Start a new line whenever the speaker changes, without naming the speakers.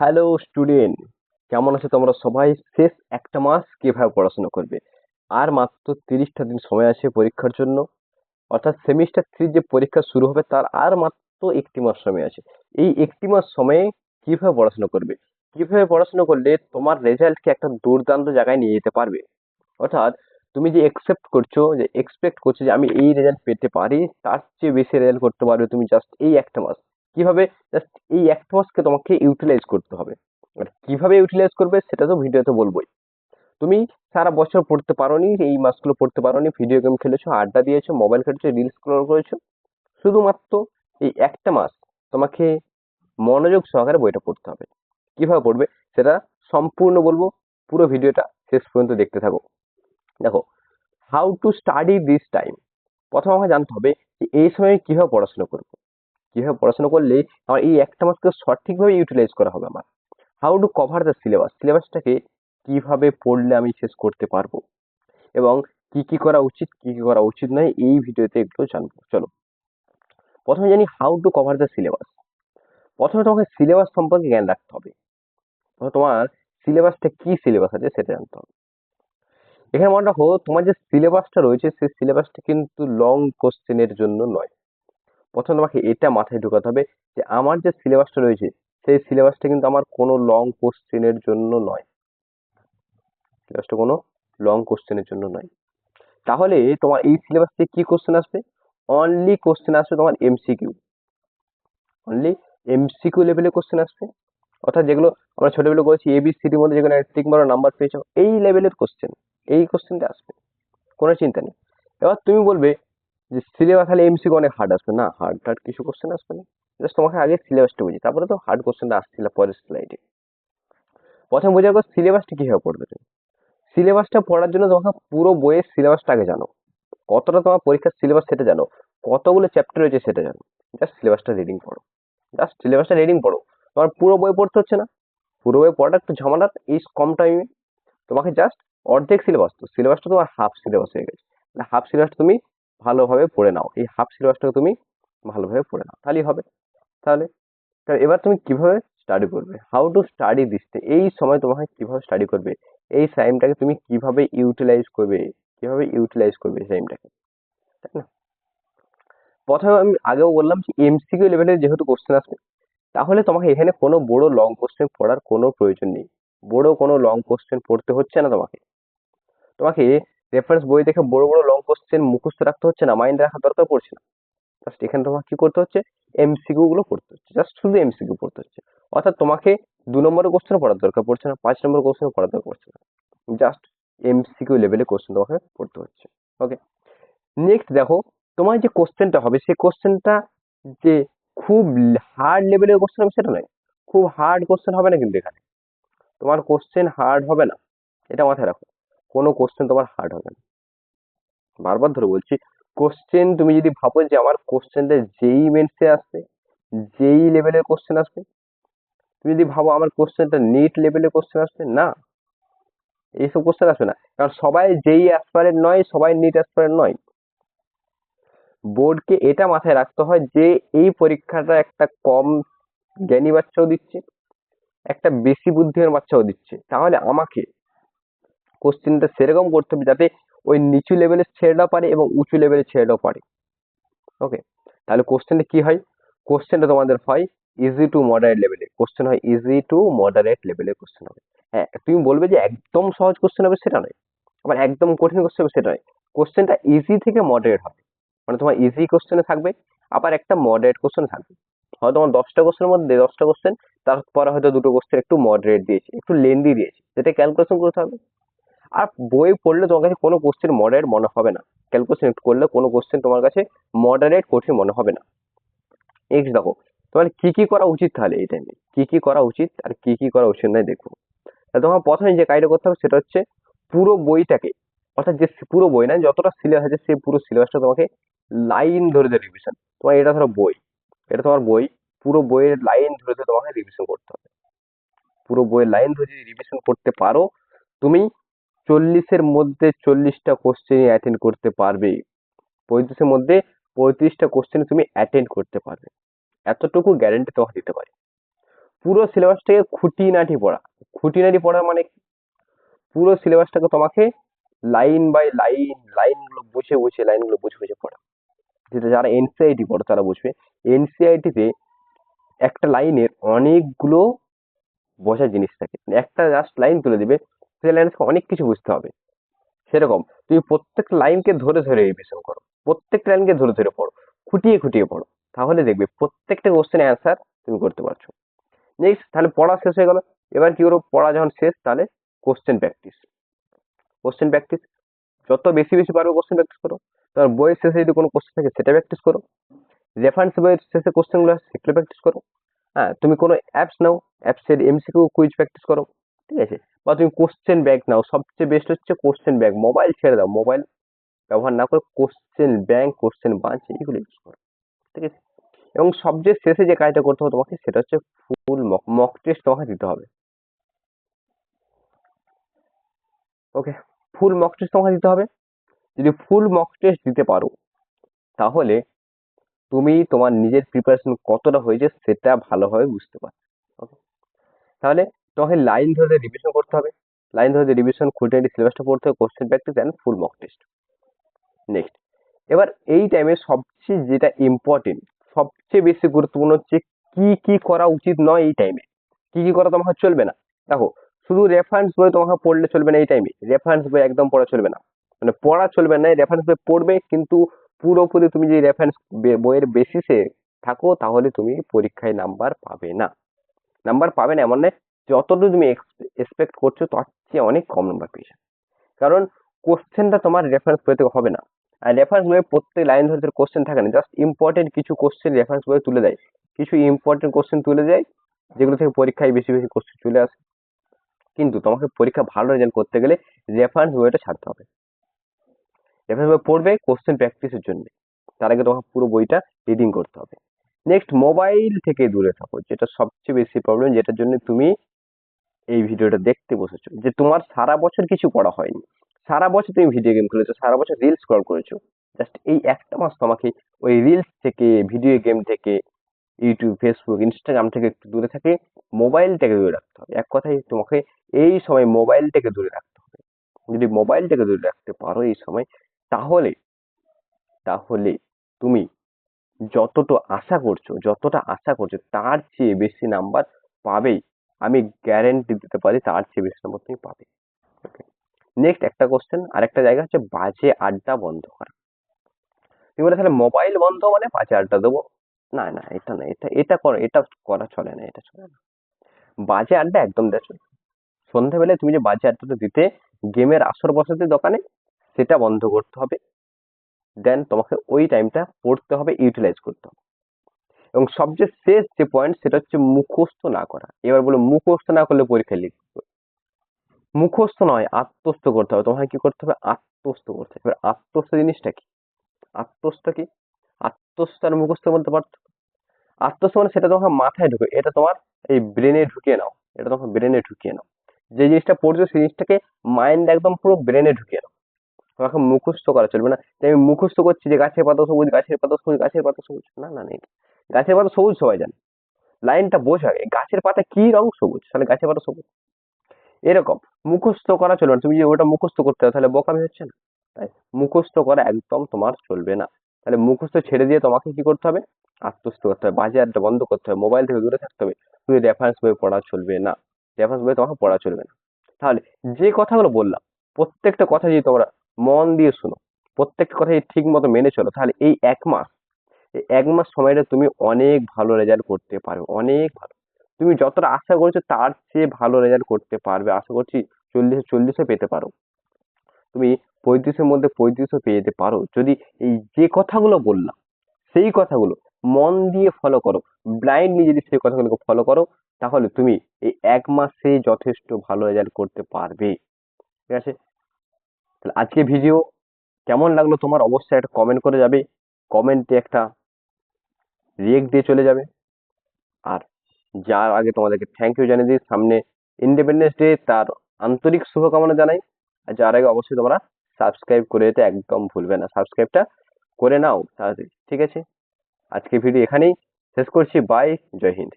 Hello student কেমন আছো তোমরা সবাই? শেষ একটা মাস কীভাবে পড়াশোনা করবে? আর মাত্র তিরিশটা দিন সময় আছে পরীক্ষার জন্য। অর্থাৎ সেমিস্টার থ্রি যে পরীক্ষা শুরু হবে, তার আর মাত্র একটি মাস সময় আছে। এই একটি মাস সময়ে কীভাবে পড়াশোনা করবে? কীভাবে পড়াশোনা করলে তোমার রেজাল্টকে একটা দুর্দান্ত জায়গায় নিয়ে যেতে পারবে? অর্থাৎ তুমি যে এক্সেপ্ট করছ, যে এক্সপেক্ট করছ যে আমি এই রেজাল্ট পেতে পারি, তার চেয়ে বেশি রেজাল্ট করতে পারবে তুমি জাস্ট এই একটা মাস। কীভাবে জাস্ট এই একটা মাসকে তোমাকে ইউটিলাইজ করতে হবে। আর কীভাবে ইউটিলাইজ করবে সেটা তো ভিডিওতে বলবোই। তুমি সারা বছর পড়তে পারোনি, এই মাসগুলো পড়তে পারোনি ভিডিও গেম খেলেছো, আড্ডা দিয়েছ মোবাইল খেলেছো রিলস স্ক্রল করেছ, শুধুমাত্র এই একটা মাস তোমাকে মনোযোগ সহকারে বইটা পড়তে হবে। কীভাবে পড়বে সেটা সম্পূর্ণ বলব, পুরো ভিডিওটা শেষ পর্যন্ত দেখতে থাকো। দেখো how to study this time প্রথম আমাকে জানতে হবে যে এই সময় কীভাবে পড়াশোনা করব। কীভাবে পড়াশোনা করলে আমার এই একটা মাসকে সঠিকভাবে ইউটিলাইজ করা হবে আমার? How to cover the syllabus সিলেবাসটাকে কীভাবে পড়লে আমি শেষ করতে পারব? এবং কি কি করা উচিত, কি কি করা উচিত নয়, এই ভিডিওতে একটু জানব। চলো। প্রথমে জানি how to cover the syllabus প্রথমে তোমাকে সিলেবাস সম্পর্কে জ্ঞান রাখতে হবে। তোমার সিলেবাসটা কি সিলেবাস আছে সেটা জানতে হবে। এখানে মনে রাখো, তোমার যে সিলেবাসটা রয়েছে, সেই সিলেবাসটা কিন্তু লং কোশ্চেনের জন্য নয়। প্রথমে তোমাকে এটা মাথায় ঢোকাতে হবে যে আমার যে সিলেবাসটা রয়েছে, সেই সিলেবাসটা কিন্তু আমার কোনো লং কোশ্চেনের জন্য নয়। সিলেবাসটা কোনো লং কোশ্চেনের জন্য নয়। তাহলে তোমার এই সিলেবাস থেকে কি কোশ্চেন আসবে? অনলি কোশ্চেন আসবে তোমার এমসিকিউ অনলি এমসিকিউ লেভেলে কোশ্চেন আসবে। অর্থাৎ যেগুলো আমরা ছোটবেলা করেছি এবিসিডির মধ্যে যেগুলো ঠিক বড় নাম্বার পেয়েছ, এই লেভেলের কোশ্চেন এই কোশ্চেনটা আসবে। কোনো চিন্তা নেই। এবার তুমি বলবে যে সিলেবাস খালি এমসিকিউ অনেক হার্ড আসবে। না হার্ড হার্ড কিছু কোশ্চেন আসবে না। জাস্ট তোমাকে আগে সিলেবাসটা বুঝি তারপরে তো হার্ড কোশ্চেনটা আসছিল পরের স্লাইডে প্রথম বোঝা গেল সিলেবাসটা কীভাবে পড়বে তুমি? সিলেবাসটা পড়ার জন্য তোমাকে পুরো বইয়ের সিলেবাসটা আগে জানো। কতটা তোমার পরীক্ষার সিলেবাস সেটা জানো। কতগুলো চ্যাপ্টার রয়েছে সেটা জানো। জাস্ট সিলেবাসটা রিডিং পড়ো। জাস্ট সিলেবাসটা রিডিং পড়ো। তোমার পুরো বই পড়তে হচ্ছে না। পুরো বই পড়াটা একটু ঝামেলার, এই কম টাইমে তোমাকে জাস্ট অর্ধেক সিলেবাস তো সিলেবাসটা তোমার হাফ সিলেবাস হয়ে গেছে। হাফ সিলেবাসটা তুমি ভালোভাবে পড়ে নাও। এই হাফ সিলেবাসটাকে তুমি ভালোভাবে পড়ে নাও। তাহলেই হবে। তাহলে তাহলে এবার তুমি কীভাবে স্টাডি করবে? হাউ টু স্টাডি দিস এই সময় তোমাকে কীভাবে স্টাডি করবে? এই টাইমটাকে তুমি কীভাবে ইউটিলাইজ করবে? কীভাবে ইউটিলাইজ করবে এই টাইমটাকে তাই না? প্রথমে আমি আগেও বললাম যে এমসিকিউ লেভেলের যেহেতু কোশ্চেন আসবে, তাহলে তোমাকে এখানে কোনো বড় লং কোশ্চেন পড়ার কোনো প্রয়োজন নেই। বড় কোনো লং কোশ্চেন পড়তে হচ্ছে না তোমাকে। তোমাকে রেফারেন্স বই দেখে বড় বড় লং কোশ্চেন মুখস্থ রাখতে হচ্ছে না মাইন্ড রাখা দরকার পড়ছে না। জাস্ট এখানে তোমাকে কি করতে হচ্ছে? এমসিকিউ গুলো পড়তে হচ্ছে। জাস্ট শুধু এমসিকিউ পড়তে হচ্ছে। অর্থাৎ তোমাকে দু নম্বরের কোশ্চেন পড়ার দরকার পড়ছে না, পাঁচ নম্বর কোশ্চেন পড়ার দরকার পড়ছে না। জাস্ট এমসিকিউ লেভেলে কোশ্চেন তোমাকে পড়তে হচ্ছে। ওকে নেক্সট দেখো, তোমার যে কোশ্চেনটা হবে, সেই কোশ্চেনটা যে খুব হার্ড লেভেলের কোশ্চেন হবে সেটা নয়। খুব হার্ড কোশ্চেন হবে না কিন্তু এখানে। তোমার কোশ্চেন হার্ড হবে না। এটা মাথায় রাখো। কোনো কোশ্চেন তোমার হার্ড হবে না। বারবার ধরে বলছি কোশ্চেন তুমি যদি ভাবো যে আমার কোশ্চেনটা যেই মেন্সে আসবে, যেই লেভেলের কোশ্চেন আসবে, তুমি যদি ভাবো আমার কোশ্চেনটা নিট লেভেলের কোশ্চেন আসবে, না। এইসব কোশ্চেন আসবে না। কারণ সবাই যেই অ্যাসপারেন্ট নয়, সবাই নিট অ্যাসপারেন্ট নয়। বোর্ডকে এটা মাথায় রাখতে হয় যে এই পরীক্ষাটা একটা কম জ্ঞানী বাচ্চাও দিচ্ছে, একটা বেশি বুদ্ধিমান বাচ্চাও দিচ্ছে। তাহলে আমাকে কোশ্চেনটা সেরকম করতে হবে যাতে ওই নিচু লেভেলের ছেলেটাও পারে এবং উঁচু লেভেলের ছেলেটাও পারে। ওকে তাহলে কোশ্চেনটা কি হয়? কোশ্চেনটা তোমাদের হয় ইজি টু মডারেট লেভেলে কোশ্চেন হয় ইজি টু মডারেট লেভেলের কোশ্চেন হবে। হ্যাঁ তুমি বলবে যে একদম সহজ কোশ্চেন হবে সেটা নয়। আবার একদম কঠিন কোশ্চেন হবে সেটা নয়। কোশ্চেনটা ইজি থেকে মডারেট হবে। মানে তোমার ইজি কোশ্চেনে থাকবে, আবার একটা মডারেট কোশ্চেন থাকবে। হয়তো তোমার দশটা কোশ্চেনের মধ্যে দশটা কোশ্চেন তারপরে হয়তো দুটো কোশ্চেন একটু মডারেট দিয়েছে, একটু লেন্দি দিয়েছে। যেটা ক্যালকুলেশন করতে হবে। আর বই পড়লে তোমার কাছে কোনো কোশ্চেন মডারেট মনে হবে না। ক্যালকুলেশন করলে কোনো কোশ্চেন তোমার কাছে মডারেট কঠিন মনে হবে না। নেক্সট দেখো, তোমার কি কি করা উচিত তাহলে এই টাইমে কি কি করা উচিত আর কি কি করা উচিত নয় দেখো। তোমার প্রথমে যে কাজটা করতে হবে সেটা হচ্ছে পুরো বইটাকে, অর্থাৎ যে পুরো বই না, যতটা সিলেবাস আছে সেই পুরো সিলেবাসটা তোমাকে লাইন ধরে ধরে রিভিশন তোমার এটা ধরো বই, এটা তোমার বই, পুরো বইয়ের লাইন ধরে ধরে তোমাকে রিভিশন করতে হবে। পুরো বইয়ের লাইন ধরে যদি রিভিশন করতে পারো, তুমি চল্লিশের মধ্যে চল্লিশটা কোশ্চেন অ্যাটেন্ড করতে পারবে। পঁয়ত্রিশের মধ্যে পঁয়ত্রিশটা কোশ্চেন তুমি অ্যাটেন্ড করতে পারবে। এতটুকু গ্যারেন্টি তোমাকে দিতে পারি। পুরো সিলেবাসটাকে খুঁটিনাটি পড়া। খুঁটিনাটি পড়া মানে? পুরো সিলেবাসটাকে তোমাকে লাইন বাই লাইন লাইনগুলো বুঝে বুঝে লাইনগুলো বুঝে বুঝে পড়া। যেটা যারা এনসিআইটি পড়ো তারা বুঝবে। এনসিআইটিতে একটা লাইনের অনেকগুলো বোঝার জিনিস থাকে। একটা জাস্ট লাইন তুলে দিবে। লাইন অনেক কিছু বুঝতে হবে। সেরকম তুমি প্রত্যেক লাইনকে ধরে ধরে রিভিশন করো। প্রত্যেকটা লাইনকে ধরে ধরে পড়ো। খুঁটিয়ে খুঁটিয়ে পড়ো। তাহলে দেখবে প্রত্যেকটা কোশ্চেনের অ্যান্সার তুমি করতে পারছ। নেক্সট তাহলে পড়া শেষ হয়ে গেল। এবার কি করো পড়া যখন শেষ তাহলে কোশ্চেন প্র্যাকটিস কোশ্চেন প্র্যাকটিস যত বেশি বেশি পারবে কোশ্চেন প্র্যাকটিস করো। তার বইয়ের শেষে যদি কোনো কোশ্চেন থাকে সেটা প্র্যাকটিস করো। রেফারেন্স বইয়ের শেষে কোশ্চেনগুলো সেগুলো প্র্যাকটিস করো। হ্যাঁ তুমি কোনো অ্যাপস নাও অ্যাপসের এমসিকিউ কুইজ প্র্যাকটিস করো। ঠিক আছে? বা তুমি কোশ্চেন ব্যাগ নাও। সবচেয়ে বেস্ট হচ্ছে কোশ্চেন ব্যাগ মোবাইল ছেড়ে দাও। মোবাইল ব্যবহার না করে কোশ্চেন ব্যাংক কোশ্চেন বাঞ্চ এগুলো ইউজ করো। ঠিক আছে? এবং সবচেয়ে শেষে যে কাজটা করতে হবে তোমাকে সেটা হচ্ছে ফুল মক মক টেস্ট তোমাকে দিতে হবে। ওকে ফুল মক টেস্ট তোমাকে দিতে হবে। যদি ফুল মক টেস্ট দিতে পারো, তাহলে তুমি তোমার নিজের প্রিপারেশন কতটা হয়েছে সেটা ভালোভাবে বুঝতে পারবে। ওকে তাহলে তোমাকে লাইন ধরে রিভিশন করতে হবে। লাইন ধরে রিভিশন খুঁটিনাটি সিলেবাসটা পড়তে হবে question practice and full mock test next এবার এই টাইমে সবচেয়ে যেটা ইম্পর্টেন্ট সবচেয়ে বেশি গুরুত্বপূর্ণ হচ্ছে কি কি করা উচিত নয় এই টাইমে কি কি করা তোমাকে চলবে না। দেখো, শুধু রেফারেন্স বই তোমাকে পড়লে চলবে না এই টাইমে রেফারেন্স বই একদম পড়া চলবে না। মানে পড়া চলবে না রেফারেন্স বই পড়বে, কিন্তু পুরোপুরি তুমি যদি রেফারেন্স বইয়ের বেসিসে থাকো, তাহলে তুমি পরীক্ষায় নাম্বার পাবে না। নাম্বার পাবে না, এমন নয় যতটুকু তুমি এক্সপেক্ট করছ, তার চেয়ে অনেক কম নাম্বার পেয়ে যাবে। কারণ কোশ্চেনটা তোমার রেফারেন্স বই থেকে হবে না। আর রেফারেন্স বইয়ে প্রত্যেক লাইন ধরে কোশ্চেন থাকে না। জাস্ট ইম্পর্টেন্ট কিছু কোশ্চেন রেফারেন্স বইয়ে তুলে দেয়। কিছু ইম্পর্টেন্ট কোশ্চেন তুলে দেয়, যেগুলো থেকে পরীক্ষায় বেশি বেশি কোশ্চেন চলে আসে। কিন্তু তোমাকে পরীক্ষা ভালো রেজাল্ট করতে গেলে রেফারেন্স বইটা ছাড়তে হবে। রেফারেন্স বই পড়বে কোশ্চেন প্র্যাকটিসের জন্য। তার আগে তোমাকে পুরো বইটা রিডিং করতে হবে। নেক্সট মোবাইল থেকে দূরে থাকো, যেটা সবচেয়ে বেশি প্রবলেম যেটার জন্য তুমি এই ভিডিওটা দেখতে বসেছো। যে তোমার সারা বছর কিছু করা হয়নি। সারা বছর তুমি ভিডিও গেম খেলেছো, সারা বছর রিলস স্ক্রল করেছ। জাস্ট এই একটা মাস তোমাকে ওই রিলস থেকে ভিডিও গেম থেকে ইউটিউব ফেসবুক ইনস্টাগ্রাম থেকে একটু দূরে থাকে মোবাইলটাকে দূরে রাখতে হবে। এক কথায় তোমাকে এই সময় মোবাইলটাকে দূরে রাখতে হবে। যদি মোবাইলটাকে দূরে রাখতে পারো এই সময়, তাহলে তাহলে তুমি যতটা আশা করছ, যতটা আশা করছ, তার চেয়ে বেশি নাম্বার পাবেই আমি গ্যারেন্টি দিতে পারি তার চেয়ে বেশি নাম্বার তুমি পাবে। ওকে নেক্সট একটা কোশ্চেন আরেকটা জায়গা হচ্ছে বাজে আড্ডা বন্ধ করা। তুমি বলে তাহলে মোবাইল বন্ধ মানে বাজে আড্ডা দেবো? না না, এটা না, এটা এটা করো, এটা করা চলে না, এটা চলে না। বাজে আড্ডা একদম দেখো, সন্ধ্যাবেলায় তুমি যে বাজে আড্ডাটা দিতে, গেমের আসর বসাতে দোকানে, সেটা বন্ধ করতে হবে। দেন তোমাকে ওই টাইমটা পড়তে হবে ইউটিলাইজ করতে হবে। এবং সবচেয়ে শেষ যে পয়েন্ট সেটা হচ্ছে মুখস্থ না করা। এবার বলো মুখস্থ না করলে পরীক্ষায় লিখবে। মুখস্থ নয়, আত্মস্থ করতে হবে। তোমাকে কি করতে হবে? আত্মস্থ করতে হবে। এবার আত্মস্থ জিনিসটা কি? আত্মস্থ কি? আত্মস্থ আর মুখস্থ বলতে পারতো? আত্মস্থ মানে সেটা তোমার মাথায় ঢুকে, এটা তোমার এই ব্রেনে ঢুকিয়ে নাও। এটা তোমাকে ব্রেনে ঢুকিয়ে নাও। যে জিনিসটা পড়ছো সেই জিনিসটাকে মাইন্ড একদম পুরো ব্রেনে ঢুকিয়ে নাও। তোমাকে মুখস্থ করা চলবে না। আমি মুখস্থ করছি যে গাছের পাতা সবুজ, গাছের পাতা সবুজ, গাছের পাতা সবুজ। না না না, এটা গাছের পাতা সবুজ সবাই জানে। লাইনটা বোঝা গাছের পাতা কি রং সবুজ? তাহলে গাছের পাতা সবুজ। এরকম, মুখস্থ করা চলবে না। তুমি যদি ওটা মুখস্থ করতে হবে তাহলে বোকামি হচ্ছে না। তাই মুখস্থ করা একদম তোমার চলবে না। তাহলে মুখস্থ ছেড়ে দিয়ে তোমাকে কি করতে হবে? আত্মস্থ করতে হবে বাজে আড্ডা বন্ধ করতে হবে মোবাইল থেকে দূরে থাকতে হবে। তুমি রেফারেন্স বই পড়া চলবে না। রেফারেন্স বই তোমাকে পড়া চলবে না। তাহলে যে কথাগুলো বললাম, প্রত্যেকটা কথা যদি তোমরা মন দিয়ে শুনো, প্রত্যেকটা কথা যদি ঠিক মতো মেনে চলো, তাহলে এই এক মাস এক মাস সময়টা তুমি অনেক ভালো রেজাল্ট করতে পারবে, অনেক ভালো। তুমি যতটা আশা করছ তার চেয়ে ভালো রেজাল্ট করতে পারবে। আশা করছি চল্লিশে চল্লিশে পেতে পারো। তুমি পঁয়ত্রিশের মধ্যে পঁয়ত্রিশও পেয়ে যেতে পারো। যদি এই যে কথাগুলো বললাম, সেই কথাগুলো মন দিয়ে ফলো করো। ব্লাইন্ডলি যদি সেই কথাগুলোকে ফলো করো, তাহলে তুমি এই এক মাসে যথেষ্ট ভালো রেজাল্ট করতে পারবে। ঠিক আছে? তাহলে আজকে ভিডিও কেমন লাগল তোমার অবশ্যই একটা কমেন্ট করে যাবে। কমেন্টে একটা রিয়েক্ট দিয়ে চলে যাবে। আর যার আগে তোমাদেরকে থ্যাংক ইউ জানিয়ে দিই, সামনে ইন্ডিপেন্ডেন্স ডে তার আন্তরিক শুভকামনা জানাই। আর যার আগে অবশ্যই তোমরা সাবস্ক্রাইব করে যেতে একদম ভুলবে না। সাবস্ক্রাইবটা করে নাও তাড়াতাড়ি, ঠিক আছে? আজকে ভিডিও এখানেই শেষ করছি। বাই জয় হিন্দ।